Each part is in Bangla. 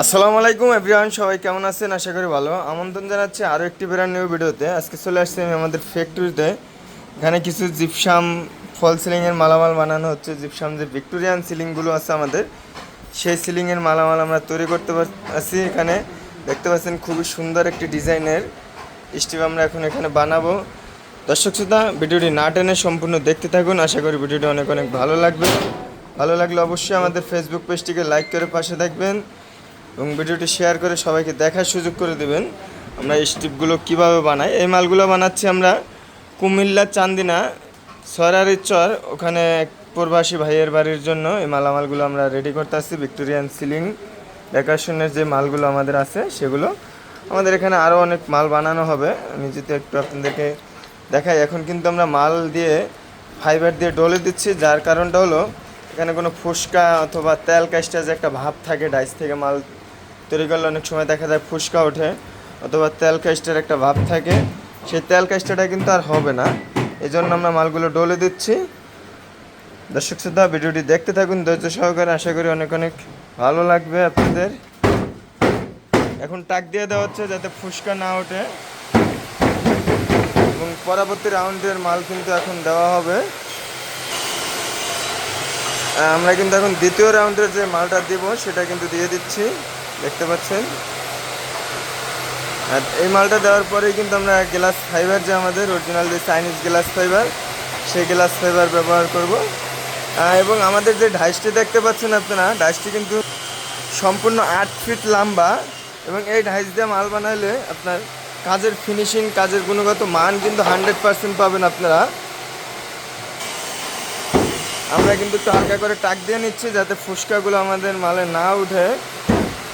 আসসালামু আলাইকুম এভরিওয়ান, সবাই কেমন আছেন? আশা করি ভালো। আমন্ত্রণ জানাচ্ছি আরও একটি ব্র্যান্ড নিউ ভিডিওতে। আজকে চলে আসছি আমি আমাদের ফ্যাক্টরিতে এখানে কিছু জিপসাম ফল সিলিংয়ের মালামাল বানানো হচ্ছে। জিপসাম যে ভিক্টোরিয়ান সিলিংগুলো আছে আমাদের, সেই সিলিংয়ের মালামাল আমরা তৈরি করতে পারছি এখানে। দেখতে পাচ্ছেন খুবই সুন্দর একটি ডিজাইনের স্টিভ আমরা এখন এখানে বানাবো। দর্শক শ্রোতা, ভিডিওটি না টেনে সম্পূর্ণ দেখতে থাকুন। আশা করি ভিডিওটি অনেক অনেক ভালো লাগবে। ভালো লাগলে অবশ্যই আমাদের ফেসবুক পেজটিকে লাইক করে পাশে থাকবেন। এবং ভিডিওটি শেয়ার করে সবাইকে দেখার সুযোগ করে দেবেন। আমরা এই স্টিপগুলো কীভাবে বানাই? এই মালগুলো বানাচ্ছি আমরা কুমিল্লা চান্দিনা, সরারির চর, ওখানে প্রবাসী ভাইয়ের বাড়ির জন্য। এই মালামালগুলো আমরা রেডি করতে আসছি, ভিক্টোরিয়ান সিলিং ডেকোরেশনের যে মালগুলো আমাদের আছে, সেগুলো। আমাদের এখানে আরও অনেক মাল বানানো হবে। আমি যদি একটু আপনাদেরকে দেখাই, এখন কিন্তু আমরা মাল দিয়ে ফাইবার দিয়ে ডলে দিচ্ছি। যার কারণটা হলো, এখানে কোনো ফুসকা অথবা তেল কাজটা যে একটা ভাব থাকে ডাইস থেকে মাল তৈরি করলে অনেক সময় দেখা যায় ফুসকা ওঠে অথবা তেল কাজটার একটা ভাব থাকে। সেই তেল কাজটাটা কিন্তু আর হবে না। এই জন্য আমরা মালগুলো ডলে দিচ্ছি। দর্শক শ্রদ্ধা ভিডিওটি দেখতে থাকুন, ধৈর্য সহকারে আশা করি অনেক অনেক ভালো লাগবে আপনাদের। এখন টাক দিয়ে দেওয়া হচ্ছে যাতে ফুসকা না ওঠে। এবং পরবর্তী রাউন্ডের মাল কিন্তু এখন দেওয়া হবে। আমরা কিন্তু এখন দ্বিতীয় রাউন্ডের যে মালটা দিব, সেটা কিন্তু দিয়ে দিচ্ছি। দেখতে পাচ্ছেন? আর এই মালটা দেওয়ার পরেই কিন্তু আমরা গ্লাস ফাইবার যে আমাদের অরিজিনাল যে চাইনিজ গ্লাস ফাইবার, সেই গ্লাস ফাইবার ব্যবহার করব। এবং আমাদের যে ডাইসটি দেখতে পাচ্ছেন আপনারা ডাইসটি কিন্তু সম্পূর্ণ আট ফিট লম্বা এবং এই ডাইস দিয়ে মাল বানাইলে আপনার কাজের ফিনিশিং কাজের গুণগত মান কিন্তু হান্ড্রেড পার্সেন্ট পাবেন আপনারা। আমরা কিন্তু একটু হালকা করে টাক দিয়ে নিচ্ছি যাতে ফুসকাগুলো আমাদের মালে না উঠে।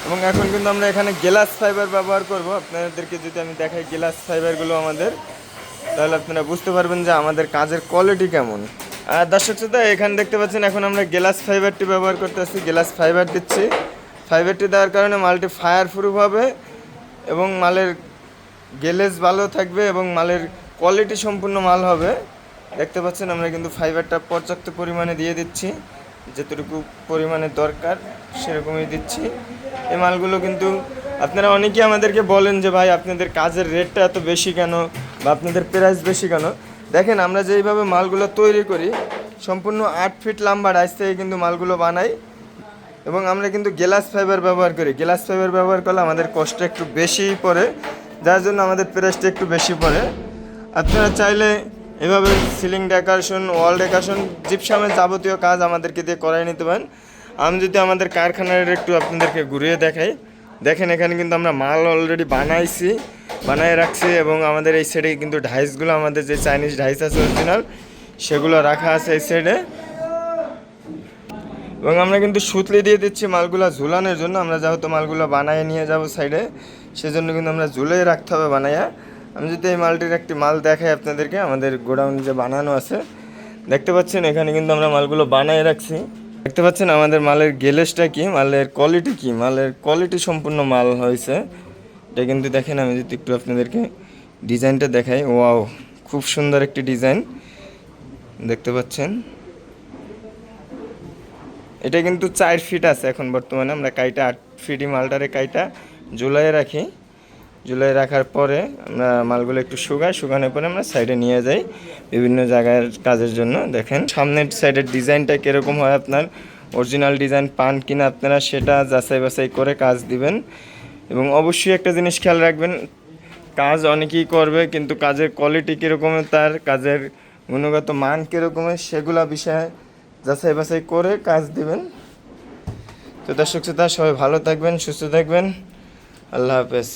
এবং এখন কিন্তু আমরা এখানে গ্লাস ফাইবার ব্যবহার করব। আপনাদেরকে যদি আমি দেখাই গ্লাস ফাইবারগুলো আমাদের, তাহলে আপনারা বুঝতে পারবেন যে আমাদের কাজের কোয়ালিটি কেমন। আর দর্শক শ্রোতা, এখানে দেখতে পাচ্ছেন এখন আমরা গ্লাস ফাইবারটি ব্যবহার করতে আসছি গ্লাস ফাইবার দিচ্ছি। ফাইবারটি দেওয়ার কারণে মালটি ফায়ার প্রুফ হবে এবং মালের গেলেজ ভালো থাকবে এবং মালের কোয়ালিটি সম্পূর্ণ মাল হবে। দেখতে পাচ্ছেন, আমরা কিন্তু ফাইবারটা পর্যাপ্ত পরিমাণে দিয়ে দিচ্ছি। যতটুকু পরিমাণে দরকার, সেরকমই দিচ্ছি। এই মালগুলো কিন্তু আপনারা অনেকেই আমাদেরকে বলেন যে, ভাই, আপনাদের কাজের রেটটা এত বেশি কেন? বা আপনাদের প্রাইস বেশি কেন? দেখেন, আমরা যেইভাবে মালগুলো তৈরি করি, সম্পূর্ণ আট ফিট লম্বা ডাইস থেকে কিন্তু মালগুলো বানাই। এবং আমরা কিন্তু গ্লাস ফাইবার ব্যবহার করি। গ্লাস ফাইবার ব্যবহার করলে আমাদের কষ্ট একটু বেশিই পড়ে, যার জন্য আমাদের প্রাইসটা একটু বেশি পড়ে। আপনারা চাইলে এভাবে সিলিং ডেকোরেশন ওয়াল ডেকোরেশন জিপসামের যাবতীয় কাজ আমাদেরকে দিয়ে করাই নিতে পারেন। আমি যদি আমাদের কারখানার একটু আপনাদেরকে ঘুরিয়ে দেখাই, দেখেন এখানে কিন্তু আমরা মাল অলরেডি বানাইছি বানায় রাখছি এবং আমাদের এই সাইডে কিন্তু ঢাইসগুলো, আমাদের যে চাইনিজ ঢাইস আছে অরিজিনাল সেগুলো রাখা আছে এই সাইডে এবং আমরা কিন্তু সুতলি দিয়ে দিচ্ছি মালগুলো ঝুলানোর জন্য। আমরা যেহেতু মালগুলো বানায় নিয়ে যাব সাইডে সেজন্য কিন্তু আমরা ঝুলিয়ে রাখতে হবে বানাইয়া। আমি যদি এই মালটির একটি মাল দেখাই আপনাদেরকে, আমাদের গোডাউন যে বানানো আছে, দেখতে পাচ্ছেন এখানে কিন্তু আমরা মালগুলো বানায় রাখছি। দেখতে পাচ্ছেন আমাদের মালের গেলেসটা কি, মালের কোয়ালিটি কি, মালের কোয়ালিটি সম্পূর্ণ মাল হয়েছে। এটা কিন্তু দেখেন, আমি যদি একটু আপনাদেরকে ডিজাইনটা দেখাই, ওয়াও, খুব সুন্দর একটি ডিজাইন। দেখতে পাচ্ছেন? এটা কিন্তু চার ফিট আছে এখন বর্তমানে, আমরা কাইটা আট ফিটই, মালটারে কাইটা জুলাই রাখি। জুলাই রাখার পরে আমরা মালগুলো একটু শুকাই, শুকানোর পরে আমরা সাইডে নিয়ে যাই বিভিন্ন জায়গার কাজের জন্য। দেখেন, সামনের সাইডের ডিজাইনটা কীরকম হয় আপনার? অরিজিনাল ডিজাইন পান কিনা আপনারা সেটা যাচাই বাছাই করে কাজ দিবেন। এবং অবশ্যই একটা জিনিস খেয়াল রাখবেন, কাজ অনেকেই করবে, কিন্তু কাজের কোয়ালিটি কীরকমের তার, কাজের গুণগত মান কীরকমের সেগুলা বিষয়ে যাচাই বাছাই করে কাজ দিবেন। তো দর্শক শ্রোতা, সবাই ভালো থাকবেন, সুস্থ থাকবেন। আল্লাহ হাফেজ।